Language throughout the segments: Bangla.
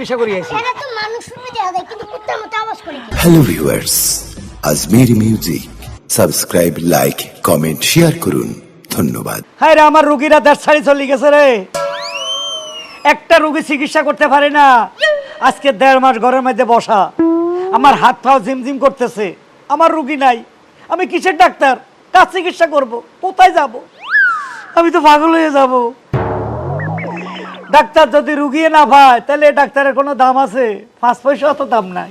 চিকিৎসা করি আইছি। এরা তো মানুষ রূপে দেখা যায় কিন্তু কুত্তার মতো আওয়াজ করে হ্যালো ভিউয়ার্স আজমের music. Subscribe like comment share করুন। ধন্যবাদ। হায় রে আমার রুগীরা দেড় ছাড়ি চলে গেছে রে। একটা রুগী চিকিৎসা করতে পারে না। আজকে দেড় মাস ঘরের মধ্যে বসা। আমার হাত পাও ঝিমঝিম করতেছে। আমার রুগী নাই। আমি কিসের ডাক্তার? কার চিকিৎসা করব? কোথায় যাব? আমি তো পাগল হয়ে যাব। ডাক্তার যদি রুগিয়ে না পায় তাহলে ডাক্তারের কোনো দাম আছে? পাঁচ পয়সা অত দাম নাই।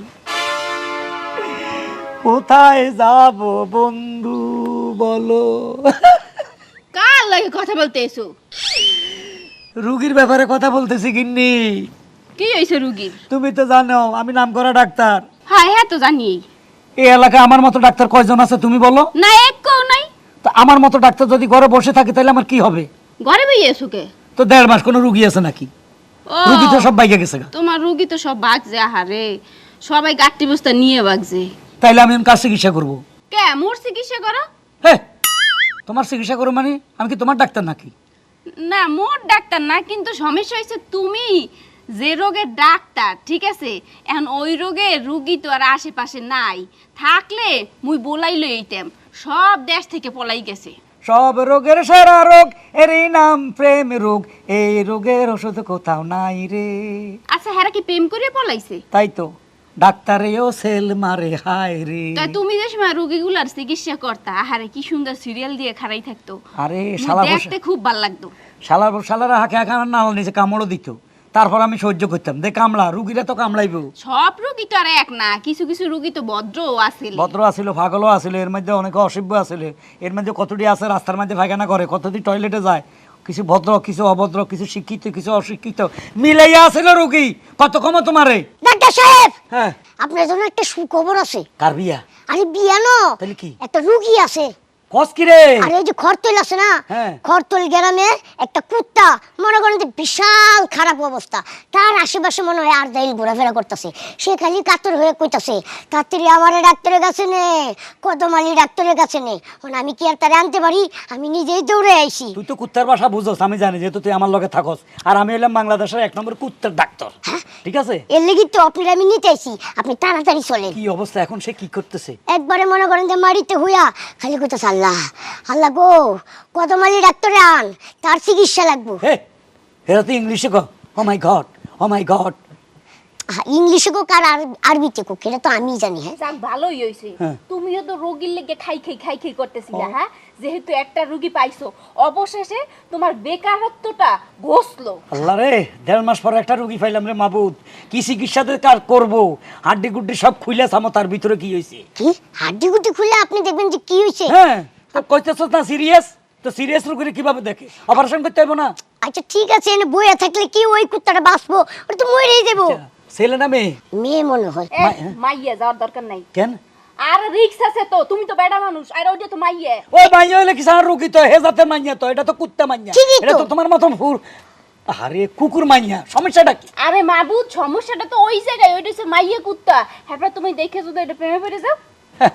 কোথায় যাব বন্ধু বলো? কার লাগে কথা বলতে এসো? রুগীর ব্যাপারে কথা বলতেছি গিন্নি। কি হয়েছে রুগীর? তুমি তো জানো আমি নাম করা ডাক্তার। হ্যাঁ হ্যাঁ তো জানি। এই এলাকায় আমার মতো ডাক্তার কয়জন আছে তুমি বলো? না এক কেউ নাই। তো আমার মতো ডাক্তার যদি ঘরে বসে থাকে তাহলে আমার কি হবে? ঘরে বই এসো কে? তো দেড় মাস কোনো রুগী আছে নাকি? রুগী তো সব বাইকে গেছে। তোমার রুগী তো সব বাগছে আহারে। সবাই গাট্টি বস্তা নিয়ে বাগছে। তাইলে আমি কার চিকিৎসা করব? কে মোর চিকিৎসা করো? হে তোমার চিকিৎসা করো মানে? আমি কি তোমার ডাক্তার নাকি? না মোর ডাক্তার না কিন্তু সমস্যা হয়েছে তুমি যে রোগের ডাক্তার ঠিক আছে? এখন ওই রোগের রুগী তো আর আশেপাশে নাই। থাকলে মুই বলাই লইতাম সব দেশ থেকে পলাই গেছে। সব রোগের সেরা রোগ এরই নাম প্রেম রোগ। এই রোগের ওষুধ কোথাও নাই রে। আচ্ছা হ্যাঁ কি প্রেম করে পলাইছে? তাই তো ডাক্তারেও সেল মারে হায় রে। তুমি যে সময় রোগীগুলার চিকিৎসা করতা আহারে কি সুন্দর সিরিয়াল দিয়ে খাড়াই থাকতো। আরে শালা দেখতে খুব ভালো লাগতো। শালার শালারা হাঁকে হাঁকে আমার নাল নিচে কামড়ও দিত। তারপর আমি সহ্য করতাম। দে কামলা রুগীরা তো কামড়াইব সব রোগী তো আর এক না কিছু কিছু রুগী তো ভদ্রও আছে ভদ্র আসিল পাগলও আসিল এর মধ্যে অনেকে অসভ্য আসিল এর মধ্যে কতটি আছে রাস্তার মধ্যে পায়খানা করে কতটি টয়লেটে যায়। কিছু ভদ্র কিছু অভদ্র কিছু শিক্ষিত কিছু অশিক্ষিত। মিলাইয়া আসিল রুগী কত কম তোমারে? ডাক্তার সাহেব! হ্যাঁ। আপনার জন্য একটা সুখবর আছে। কার বিয়া? আরে বিয়ানো তাহলে কি? একটা রুগী আছে। কস কি রে? আর এই যে খরতল আছে না? হ্যাঁ। গ্রামে একটা কুত্তা মনে করেন যে বিশাল খারাপ অবস্থা। তার আশেপাশে মনে হয় আর দাইল ঘোরাফেরা করতেছে। সে খালি কাতর হয়ে কইতাছে তাড়াতাড়ি আমার ডাক্তারের কাছে নে কদমালি ডাক্তারের কাছে নে। এখন আমি কি আর তারে আনতে পারি? আমি নিজেই দৌড়ে আইছি। তুই তো কুত্তার ভাষা বুঝোস আমি জানি যেহেতু তুই আমার লগে থাকস। আর আমি হলাম বাংলাদেশের এক নম্বর কুত্তার ডাক্তার। ঠিক আছে? এর লেগে তো আপনার আমি নিতে আইছি আপনি তাড়াতাড়ি চলেন। কি অবস্থা? এখন সে কি করতেছে? একবারে মনে করেন যে মারিতে হইয়া। খালি কইতাছে আল্লাহ আল্লাহ গো কদমালি ডাক্তারে আন? তার চিকিৎসা লাগবো। হে এরা তো ইংলিশে কো oh my God oh my God ইংলিশে কোক আর আরব- আরবিতে কোক এটা তো আমি জানি হ্যাঁ? ভালোই হয়েছে হ্যাঁ। তুমিও তো রোগীর লেগে খাই খাই খাই খাই করতেছিলে হ্যাঁ? যেহেতু একটা রুগী পাইছো অবশেষে তোমার বেকারত্বটা ঘষলো। আল্লাহ রে দেড় মাস পরে একটা রুগী পাইলাম রে মাবুদ। কি চিকিৎসা তো কার করব? হাড্ডি গুড্ডি সব খুইলে সামো তার ভিতরে কি হয়েছে কি? হাড্ডি গুটি খুলে আপনি দেখবেন যে কি হয়েছে হ্যাঁ তো কইতেছ না সিরিয়াস? তো সিরিয়াস রুগীর কীভাবে দেখে? অপারেশন করতে হবে না? আচ্ছা ঠিক আছে এনে বইয়া থাকলে কি ওই কুত্তাটা বাঁচবো? ওটা তো মরেই দেবো ছেলে না মেয়ে? মেয়ে মনে হয়। মাইয়া যাওয়ার দরকার নাই। কেন? আর রিক্স আছে তো তুমি তো বেড়া মানুষ আর তো মাইয়া। ওই মাইয়া হইলে কি সার রুগী তো হে মাইয়া তো এটা তো কুত্তা মাইয়া। এটা তো তোমার মতন ফুর। আরে কুকুর মাইয়া সমস্যাটা কি? আরে মাবুদ সমস্যাটা তো ওই জায়গায় ওইটা হচ্ছে মাইয়া কুত্তা। হ্যাঁ তুমি দেখে যদি এটা প্রেমে পড়ে যাও। হ্যাঁ,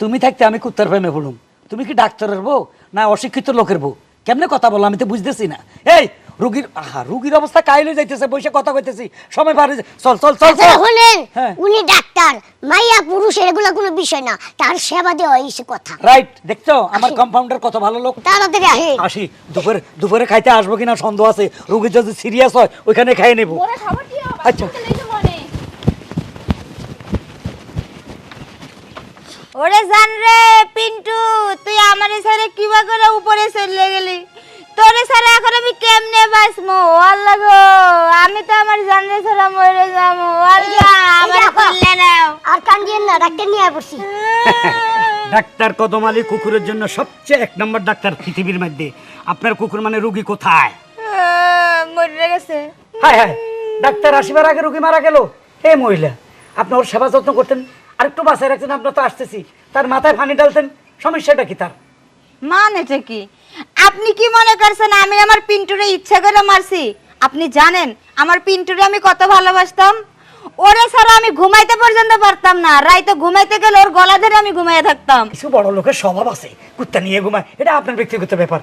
তুমি থাকতে আমি কুত্তার প্রেমে পড়ুম। তুমি কি ডাক্তারের বউ না অশিক্ষিত লোকের বউ? কেমনে কথা বলো আমি তো বুঝতেছি না। এই রুগীর আহা রুগীর অবস্থা কাইলে যাইতেছে বসে কথা কইতেছি। সময় পারে চল চল চল আচ্ছা চল। হলেন হ্যাঁ। উনি ডাক্তার মাইয়া পুরুষ এগুলো কোনো বিষয় না। তার সেবা দেওয়া হয়েছে কথা। রাইট দেখছ? আমার কম্পাউন্ডার কত ভালো লোক। তাড়াতাড়ি আহে আসি। দুপুরে দুপুরে খাইতে আসব কিনা সন্দেহ আছে। রুগী যদি সিরিয়াস হয় ওইখানে খাইয়ে নেব। ওরা খাবার দিও আচ্ছা। মনে। ওরে জান রে পিন্টু তুই আমার সারে কিবা করে উপরে চলে গেলি। তোরে সারা এখন আমি কেমনে বাঁচমো আল্লাহ গো আমি তো আমার জান রে সারা মরে যাব। আল্লাহ আমার করলে নাও। আর কান্দিয়েন না ডাক্তার নিয়ে পড়ছি ডাক্তার কদম আলী কুকুরের জন্য সবচেয়ে এক নম্বর ডাক্তার পৃথিবীর মধ্যে। আপনার কুকুর মানে রুগী কোথায়? মরে গেছে। হায় হায় ডাক্তার আসিবার আগে রুগী মারা গেল? হে মহিলা আপনি ওর সেবা যত্ন করতেন। আরেকটু বাসায় রাখতেন আপনার তো আসতেছি। তার মাথায় পানি ডালতেন সমস্যাটা কি তার? মানেটা কি? আপনি কি মনে করছেন আমি আমার পিন্টুরে ইচ্ছা করে মারছি? আপনি জানেন আমার পিন্টুরে আমি কত ভালোবাসতাম? ওরে ছাড়া আমি ঘুমাইতে পর্যন্ত পারতাম না। রাইতে ঘুমাইতে গেলে ওর গলা ধরে আমি ঘুমাইয়ে থাকতাম। কিছু বড় লোকের স্বভাব আছে। কুত্তা নিয়ে ঘুমায়। এটা আপনার ব্যক্তিগত ব্যাপার।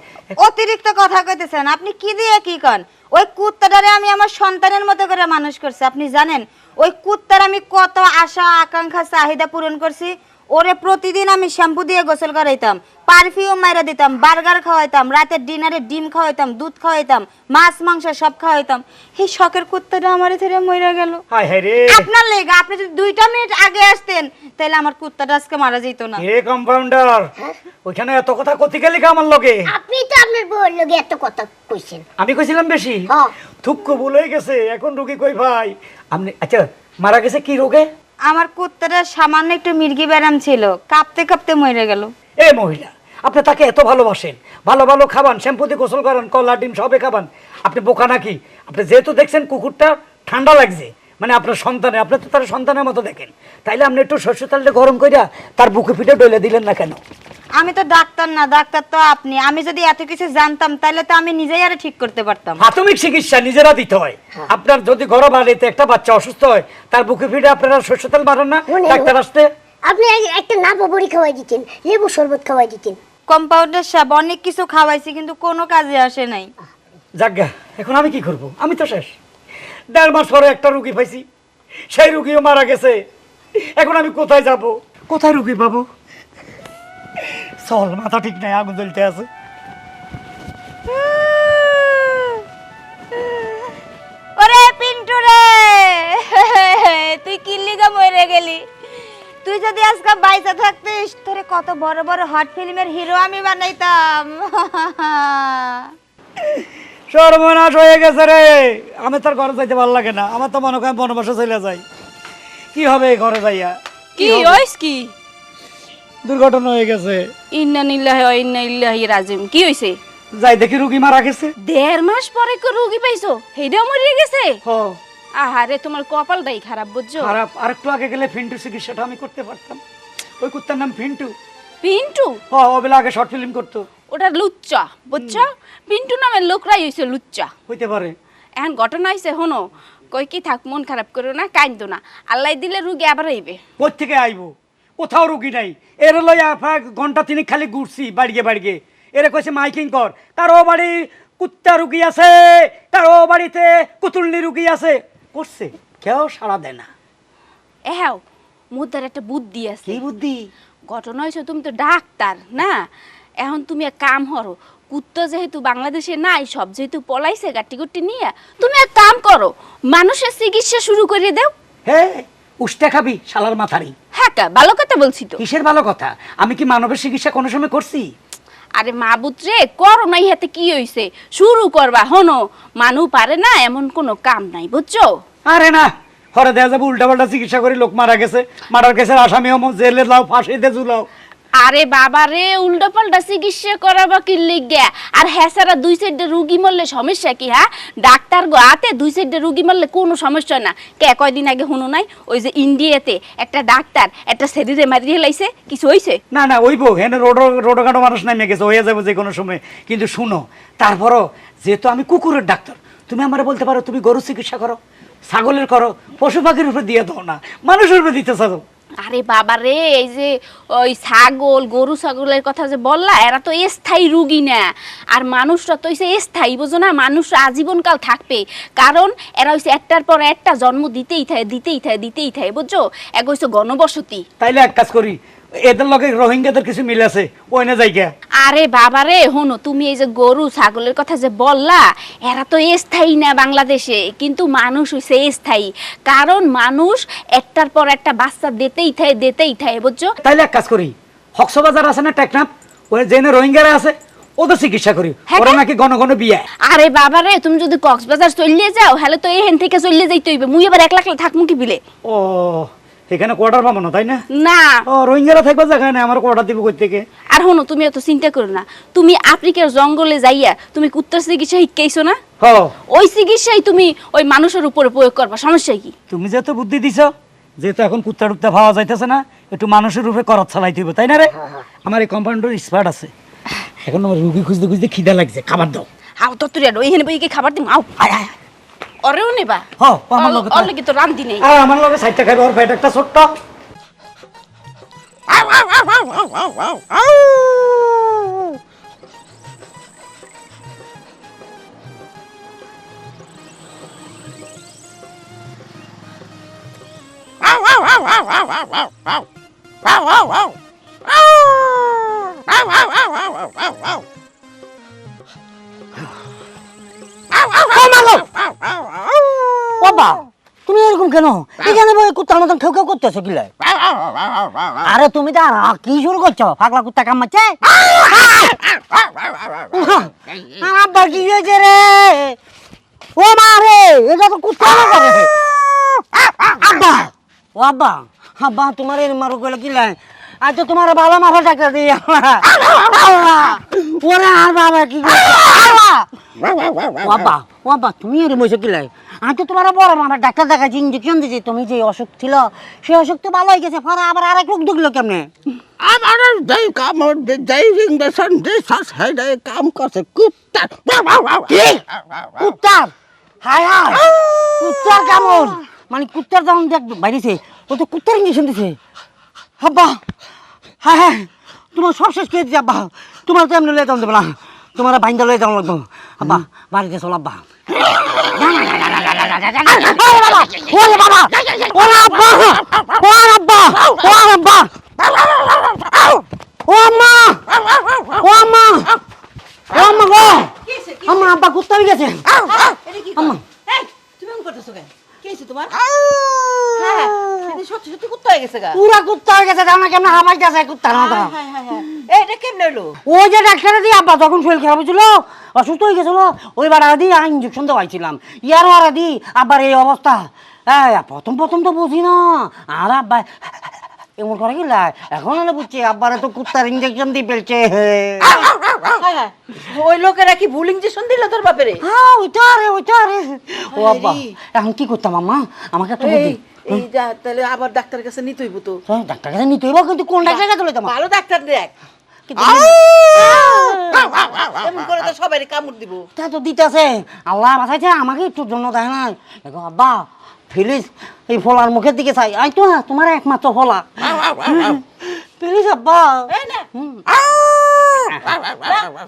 অতিরিক্ত কথা কইতেছেন। আপনি কি দিয়ে কি কন? ওই কুত্তাটারে আমি আমার সন্তানের মতো করে মানুষ করছি। আপনি জানেন ওই কুত্তার আমি কত আশা আকাঙ্ক্ষা চাহিদা পূরণ করছি। ওরে প্রতিদিন আমি শ্যাম্পু দিয়ে গোসল করাইতাম পারফিউম মাইরা দিতাম বার্গার খাওয়াইতাম রাতের ডিনারে ডিম খাওয়াইতাম দুধ খাওয়াইতাম মাছ মাংস সব খাওয়াইতাম। এই শখের কুত্তাটা আমার ধরে মরে গেল। হায় হায় রে। আপনার লেগে আপনি যদি দুইটা মিনিট আগে আসতেন তাহলে আমার কুত্তাটা আজকে মারা যেত না। হে কম্পাউন্ডার ওইখানে এত কথা কতি গেলি আমার লগে? আপনি তো আপনার বউয়ের লগে এত কথা কইছেন। আমি কইছিলাম বেশি? হ্যাঁ। থুক্কু ভুলে গেছে এখন রুগী কই ভাই? আপনি আচ্ছা মারা গেছে কি রোগে? আমার কুত্তাটা সামান্য একটু মির্গি ব্যারাম ছিল। কাঁপতে কাঁপতে মরে গেল। এ মহিলা, আপনি তাকে এত ভালোবাসেন। ভালো ভালো খাবান শ্যাম্পুতে গোসল করেন, কলা, ডিম সবে খাবান। আপনি বোকা নাকি? আপনি যেহেতু দেখছেন কুকুরটা ঠান্ডা লাগছে। মানে আপনার সন্তানে আপনি তো তার সন্তানের মতো দেখেন। তাইলে আপনি একটু শস্য তেলটা গরম কইরা তার বুকে পিঠে ডলে দিলেন না কেন? আমি তো ডাক্তার না ডাক্তার তো আপনি। আমি যদি এত কিছু জানতাম তাহলে তো আমি নিজেই আরে ঠিক করতে পারতাম। প্রাথমিক চিকিৎসা নিজেরা দিতে হয়। আপনার যদি ঘর বাড়িতে একটা বাচ্চা অসুস্থ হয় তার বুকে পিঠে আপনারা শস্য তেল মারেন না? ডাক্তার আসতে? আপনি এক- একটা নাপা বড়ি খাওয়াই দিতেন লেবু শরবত খাওয়াই দিতেন। কম্পাউন্ডার সাহেব অনেক কিছু খাওয়াইছি কিন্তু কোনো কাজে আসে নাই। যাজ্ঞা এখন আমি কি করব? আমি তো শেষ। দেড় মাস পরে একটা রুগী পাইছি। সেই রুগীও মারা গেছে। এখন আমি কোথায় যাব? কোথায় রুগী পাবো? চল, মাথা ঠিক নাই, আগুন জ্বলতে আছে। ওরে পিন্টু রে! তুই কিল্লিগা মরে গেলি? তুই যদি আজকে বাইসা থাকতিস, তোরে কত বড় বড় হট ফিল্মের হিরো আমি বানাইতাম। সর্বনাশ হয়ে গেছে রে। আমি তোর ঘরে যাইতে ভালো লাগে না। আমার তো মনে করেন বনবাসে চলে যাই। কি হবে এই ঘরে যাইয়া? কি? হইস কি? দুর্ঘটনা হয়ে গেছে। ইন্না নিল্লাহি ওয়া ইন্না ইল্লাহি রাজিম কি হইছে? যাই দেখি রুগী মারা গেছে। দেড় মাস পরে কো রোগী পাইছো? হেডা মরিয়ে গেছে? হ। আহারে তোমার কপালটাই খারাপ বুঝছ? খারাপ। আর একটু আগে গেলে ফিন্টু চিকিৎসাটা আমি করতে পারতাম। ওই কুত্তার নাম ফিন্টু। পিন্টু হ ও বেলা আগে শর্ট ফিল্ম করতো। ওটা লুচ্চা বুঝছ? পিন্টু নামের লোকরাই হইছে লুচ্চা। হইতে পারে। এখন ঘটনা হইছে হনো কই কি থাক মন খারাপ করো না কাইন্দো না। আল্লাহ দিলে রুগী আবার আইবে কোথ থেকে আইবো? কোথাও রুগী নাই। এর লই ঘণ্টা তিনি খালি ঘুরছি বাড়িয়ে বাড়িয়ে। এরে কইছে মাইকিং কর। কারও বাড়ি কুত্তা রুগী আছে কারও বাড়িতে কুতুলনি রুগী আছে। করছে কেউ সাড়া দেয় না। এহাও মুদার একটা বুদ্ধি আছে। কি বুদ্ধি? ঘটনা হয়েছে তুমি তো ডাক্তার না? এখন তুমি এক কাম হরো কুত্তা যেহেতু বাংলাদেশে নাই সব যেহেতু পলাইছে গাটি গুটি নিয়ে তুমি এক কাম করো মানুষের চিকিৎসা শুরু করে দাও। হে উষ্টা খাবি শালার মাথারি। হ্যাঁ কা, ভালো কথা বলছি তো। কিসের ভালো কথা? আমি কি মানবের চিকিৎসা কোনো সময় করছি? আরে মা বুত্রে করো না ইহাতে কি হইছে? শুরু করবা হনো মানু পারে না এমন কোনো কাম নাই বুঝছ? আরে না হরে দেয়া যাবে উল্টা পাল্টা চিকিৎসা করে লোক মারা গেছে। মারার কেসের আসামি হমো জেলে লাও ফাঁসিতে ঝুলাও। আরে বাবা রে উল্টো পাল্টা চিকিৎসা করাবা কি লিগা? আর হ্যাঁ দুই সাইডে রুগী মরলে সমস্যা কি হ্যাঁ? ডাক্তার গো হাতে দুই সাইডে রুগী মরলে কোনো সমস্যা না। কে কয়দিন আগে শুনো নাই? ওই যে ইন্ডিয়াতে একটা ডাক্তার, একটা শরীরে মারিয়ে লাইছে কিছু হইছে? না না, ওই বউ, হেন রোড রোডঘাটো মানুষ নামে গেছে, হয়ে যাবে যে কোনো সময়। কিন্তু শুনো, তারপরও যেহেতু আমি কুকুরের ডাক্তার, তুমি আমার বলতে পারো তুমি গরু চিকিৎসা করো, ছাগলের করো, পশু পাখির উপরে দিয়ে দাও না, মানুষের উপরে দিতে চাও। আরে বাবা রে, এই যে ওই ছাগল, গরু ছাগলের কথা যে বললা, এরা তো স্থায়ী রুগী না। আর মানুষরা তো হইছে স্থায়ী, বোঝো না? মানুষরা আজীবনকাল থাকবে। কারণ এরা হইছে একটার পর একটা জন্ম দিতেই থাকে দিতেই থাকে দিতেই থাকে বুঝছ এক হইছে গণবসতি। তাইলে এক কাজ করি এদের লগে রোহিঙ্গাদের কিছু মিল আছে ওই না জায়গা আরে বাবা রে হনো তুমি এই যে গরু ছাগলের কথা যে বললা এরা তো স্থায়ী না বাংলাদেশে কিন্তু মানুষ হইছে স্থায়ী। কারণ মানুষ একটার পর একটা বাচ্চা দিতেই থাকে দিতেই থাকে বুঝছ? তাইলে এক কাজ করি হক্সবাজার আছে না টেকনাফ? ওই জেনে রোহিঙ্গারা আছে ওদের চিকিৎসা করি হ্যাঁ, ওরা হ্যাঁ। নাকি ঘন ঘন বিয়ে। আরে বাবা রে তুমি যদি কক্সবাজার চলিয়ে যাও হলে তো এহেন থেকে চলিয়ে যাইতে হইবে মুই এবার একলা একলা থাকমু কি বিলে? ও এখানে কোয়ার্টার পাবো না তাই না? না। ও রোহিঙ্গারা থাকবে যেখানে আমার কোয়ার্টার দিব কই থেকে? আর হনো তুমি এত চিন্তা করো না। তুমি আফ্রিকার জঙ্গলে যাইয়া তুমি কুত্তার চিকিৎসা শিখাইছো না? হ। ওই চিকিৎসাই তুমি ওই মানুষের উপরে প্রয়োগ করবা সমস্যা কি? তুমি যেহেতু বুদ্ধি দিছ যেহেতু এখন কুত্তা টুত্তা পাওয়া যাইতেছে না একটু মানুষের রূপে করাত চালাইতে হবে তাই না রে? আমার এই কম্পাউন্ডার স্পার্ট আছে। এখন আমার রুগী খুঁজতে খুঁজতে খিদা লাগছে খাবার দাও। হাও তো তুই এখানে বই খাবার দিম আও। আয় আয়। ওরেও নেবা হ, ও আমার লগে থাক। ওর লাগি তো রান্দি নেই আর আমার লগে সাইডটা খাইবে ওর পেট একটা ছোট্ট বাবা তুমি এরকম কেন? এখানে কুত্তার মতন কেউ খেউ করতেছো কি? আরে তুমি তো কি শুরু করছ? ফাগলা কুত্তা কামাচ্ছে আব্বা কি হয়েছে রে? ও মা রে, এটা তো কুত্তা আব্বা, ও আব্বা আব্বা, তোমার এর মারো গেলে কি লাই আজ তো তোমার ভালো মাথা ডাক্তার দিই ওরে আর বাবা কি ও আব্বা তুমি এর কি তো তোমার বড় মামা ডাক্তার দেখাচ্ছি ইঞ্জেকশন দিয়েছি তুমি যে অসুখ ছিল সেই অসুখ তো ভালো হয়ে গেছে পরে আবার আরেক রোগ ঢুকলো কেমনে? আমার যেই কামড় দে- যেই ইঞ্জেকশন কাম করছে কুত্তা কুত্তার? হায় হায়! কুত্তার কামড় মানে কুত্তার যখন দেখ বাইরেছে। ও তো কুত্তার ইঞ্জেকশন দিছে। আব্বা! হ্যাঁ হ্যাঁ! তোমার সব শেষ করে দিচ্ছে আব্বা। তোমার তো এমনি লয়ে যাও দেবো না। তোমার বাইন্দা লয়ে যাওয়া লাগবো। আব্বা বাড়িতে চল আব্বা। কুত্তা গেছে। তুমি করতেছো কেন? কি তোমার? হ্যাঁ। সত্যি সত্যি কুত্তা হয়ে গেছে গা। পুরা কুত্তা হয়ে গেছে জানা কেমন হামাই যাচ্ছে কুত্তার মতো। এই, এটা কেমনে হলো? ওই যে ডাক্তারে দিয়ে আব্বা তখন শরীর খারাপ হয়েছিল অসুস্থ হয়ে গেছিল ওই বাড়া দিয়ে ইঞ্জেকশন দেওয়াইছিলাম। ইয়ার ওরা দি আব্বার এই অবস্থা। হ্যাঁ প্রথম প্রথম তো বুঝি না। আর আব্বা এমন করে গেলা এখন হলে বুঝছি আব্বারে তো কুত্তার ইঞ্জেকশন দিয়ে ফেলছে। ওই লোকেরা কি ভুল ইঞ্জেকশন দিল তোর বাপেরে? হ্যাঁ ওইটা রে ওইটা রে। ও আব্বা এখন কি করতাম আম্মা? আমাকে একটা বুদ্ধি। এই এই যা তাহলে আবার ডাক্তারের কাছে নিতে হইব তো। হ্যাঁ, ডাক্তার কাছে নিতে হইব কিন্তু কোন ডাক্তার কাছে লইতাম? ভালো ডাক্তার দেখ। তো সবাই কামড় দিব। তা তো দিতেছে। আল্লাহ বাঁচাইছে আমাকে একটু জন্য দেয় না দেখো আব্বা ফিলিস? এই ফলার মুখের দিকে চাই। আই তো না তোমার একমাত্র ফলা। ফিলিস আব্বা।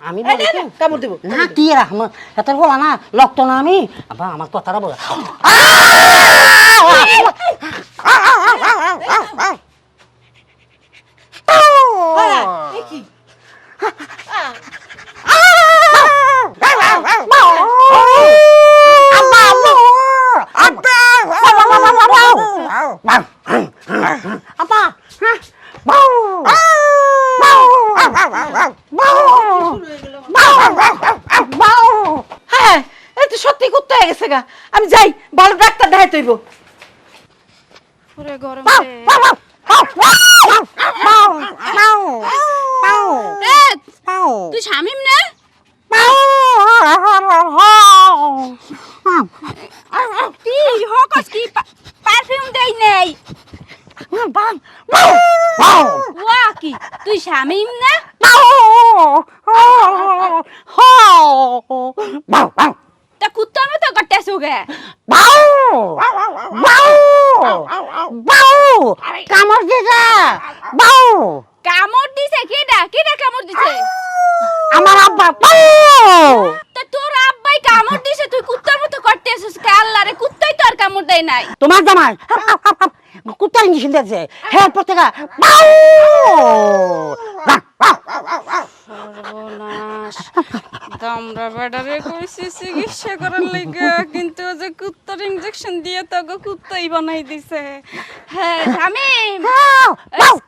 আমি কামড় দিব না কি রা আমার এত ফলা না লক্ত না আমি? আব্বা আমার কথাটা বলা হ্যাঁ, এই কি আব্বা হ্যাঁ এই তো সত্যি কুত্তা হয়ে গেছে গা আমি যাই ভালো ডাক্তার দেখাই তৈব গরম তুই শামিম না কি হকস কি পারফিউম দেই নেই ওয়া কি তুই শামিম না মতো বাউ! বাউ কামড় দিছে। বাউ! কামড় দিছে কেডা? কেডা কামড় দিছে? আমার আব্বা তো তোর আব্বাই কামড় দিছে তুই কুত্তার মতো করতেছিস কে আল্লাহ রে কুত্তাই তো আর কামড় দেয় নাই। তোমার জামাই কুত্তার ইঞ্জেকশন দিয়েছে হ্যাঁ বেডারে কইছি চিকিৎসা করার লাগা কিন্তু যে কুত্তার ইনজেকশন দিয়ে তোকে কুত্তাই বানাই দিছে হ্যাঁ শামিম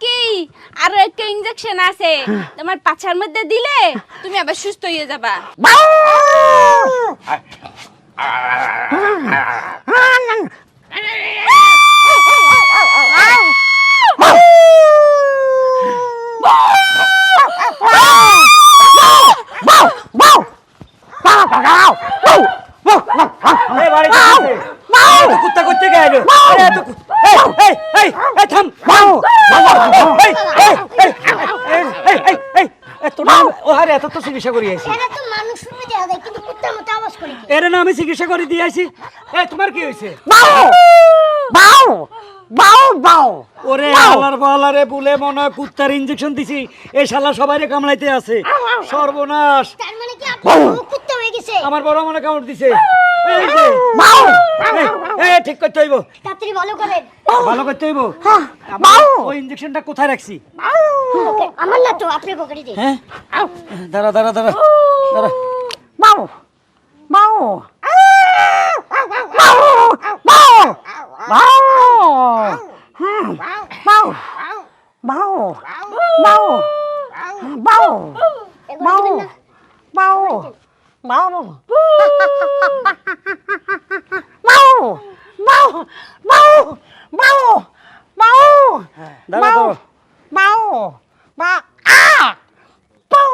কি আর একটা ইনজেকশন আছে তোমার পাছার মধ্যে দিলে তুমি আবার সুস্থ হয়ে যাবা এই আওয়াজ করে কি? এর না আমি চিকিৎসা করে দিয়ে এই তোমার কি হয়েছে বাউ ওরে আলার বালারে বলে মনে হয় কুত্তার ইঞ্জেকশন দিছি এই শালা সবাইরে কামড়াইতে আছে সর্বনাশ তার মানে কি আপনার কুত্তা হয়ে গেছে আমার বড় মনে কামড় দিছে এই যে ঠিক করতে হইব তাড়াতাড়ি ভালো করেন ভালো করতে হইব আমার ওই ইঞ্জেকশনটা কোথায় রাখছি আমার না তো আপনি পকেটে দিন হ্যাঁ দাঁড়া দাঁড়া দাঁড়া দাঁড়া বাউ বাউ বাউ হুম বাউ বাউ বাউ বাউ এগুলো দিবেন না? বাউ বাউ বাউ বাউ বাউ বাউ বাউ দাঁড়া দাঁড়া বাউ বা আ বাউ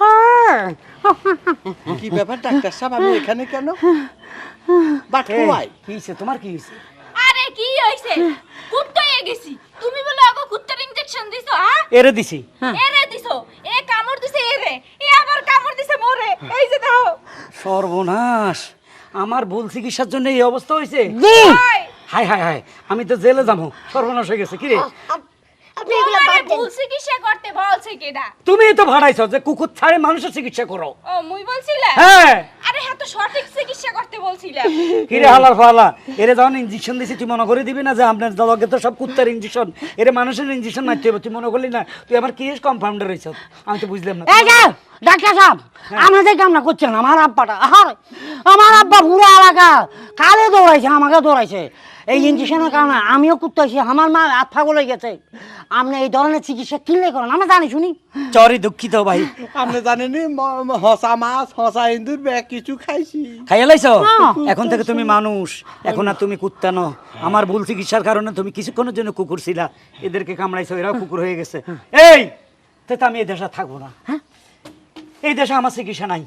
হ্যাঁ কি ব্যাপার ডাক্তার সাহেব আমি এখানে কেন বাট এই, হোয়াই কি হয়েছে তোমার কি হয়েছে আরে কি হইছে কুত্তা হয়ে। গেছি তুমি বলে আগো কুত্তার ইনজেকশন দিছো হ্যাঁ এরে দিছি। এরে দিছো। এ কামড় দিছে এরে এ আবার কামড় দিছে মোরে। এই যে দাও সর্বনাশ। আমার ভুল চিকিৎসার জন্য এই অবস্থা হয়েছে? হাই। হাই হাই আমি তো জেলে যাব। সর্বনাশ হয়ে গেছে। কি রে? এগুলো তোমারে বাদ দেন। ভুল চিকিৎসা করতে বলছে কেডা? তুমি তো ভাড়াইছো যে কুকুর ছাড়ে মানুষের চিকিৎসা করো। ও মুই বলছিলাম? হ্যাঁ। আরে হ্যাঁ তো সঠিক চিকিৎসা করতে বলছিলাম। কিরে হালার ফালা এরে যখন ইঞ্জেকশন দিছি তুই মনে করে দিবি না যে আপনার দলকে তো সব কুত্তার ইঞ্জেকশন এরে মানুষের ইঞ্জেকশন মারতে হবে তুই মনে করলি না? তুই আমার কি কনফার্মড আমি তো বুঝলাম না। এই যে ডাক্তার সাহেব আপনি যে কামনা করছেন আমার আব্বাটা আহার আমার আব্বা পুরো এলাকা কালে দৌড়াইছে আমাকে দৌড়াইছে। এই ইঞ্জেকশনের কারণে আমিও কুত্তাইছি আমার মা হাত ফাগল হয়ে গেছে। আপনি এই ধরনের চিকিৎসা কিনলে করেন আমরা জানি শুনি। চরি দুঃখিত ভাই। আপনি জানেনি ম- ম- হসা মাছ হসা ইন্দুর ব্যাগ কিছু খাইছি। খাইয়া লাইছো? হ্যাঁ। এখন থেকে তুমি মানুষ এখন আর তুমি কুত্তা ন আমার ভুল চিকিৎসার কারণে তুমি কিছুক্ষণের জন্য কুকুর ছিলা। এদেরকে কামড়াইছো এরাও কুকুর হয়ে গেছে। এই তো আমি এই দেশে থাকব না। এই দেশে আমার চিকিৎসা নাই।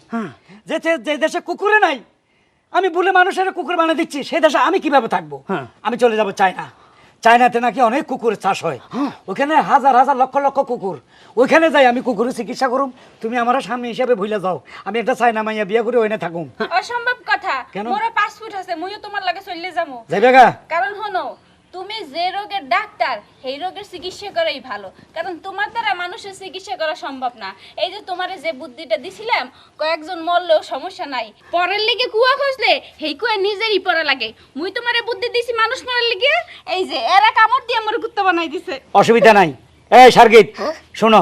যে যে- যে দেশে কুকুরে নাই আমি বলে মানুষের কুকুর বানিয়ে দিচ্ছি সেই দেশে আমি কীভাবে থাকব? আমি চলে যাব চায়না। চায়নাতে নাকি অনেক কুকুর চাষ হয়। ওখানে হাজার হাজার লক্ষ লক্ষ কুকুর। ওইখানে যাই আমি কুকুরের চিকিৎসা করুম। তুমি আমার স্বামী হিসাবে ভুলে যাও। আমি একটা চায়না মাইয়া বিয়ে করে ওইনে থাকুম। অসম্ভব কথা। কেন? মোর পাসপোর্ট আছে মুইও তোমার লাগে চলে যাব। যাইবে কারণ হনো তুমি যে রোগের ডাক্তার, সেই রোগের চিকিৎসা করাই ভালো। কারণ তোমার দ্বারা মানুষের চিকিৎসা করা সম্ভব না। এই যে তোমারে যে বুদ্ধিটা দিছিলাম, কয়েকজন মরলেও সমস্যা নাই। পরের লিগে কুয়া খুঁজলে সেই কুয়া নিজেরই পড়া লাগে। মুই তোমারে বুদ্ধি দিছি মানুষ মারার লিগে, এই যে এরা কামড় দিয়ে আমার কুত্তা বানাই দিছে। অসুবিধা নাই। এই সার্গিত শোনো,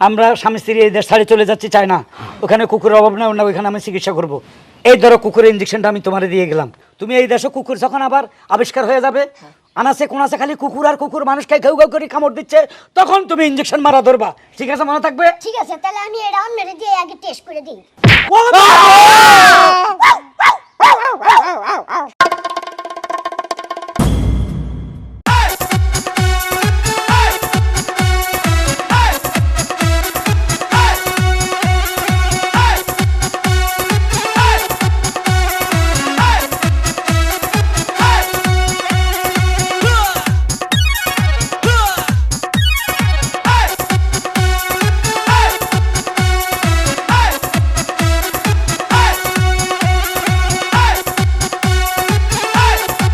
আমরা স্বামী স্ত্রী এই দেশ ছাড়ে চলে যাচ্ছি চাই না ওখানে কুকুরের অভাব না না ওইখানে আমি চিকিৎসা করব। এই ধরো কুকুরের ইঞ্জেকশনটা আমি তোমারে দিয়ে গেলাম। তুমি এই দেশে কুকুর যখন আবার আবিষ্কার হয়ে যাবে আনাসে কোনাসে খালি কুকুর আর কুকুর মানুষকে ঘেউ ঘেউ করে কামড় দিচ্ছে তখন তুমি ইঞ্জেকশন মারা ধরবা। ঠিক আছে মনে থাকবে? ঠিক আছে তাহলে আমি এটা মেরে দিয়ে আগে টেস্ট করে দিই!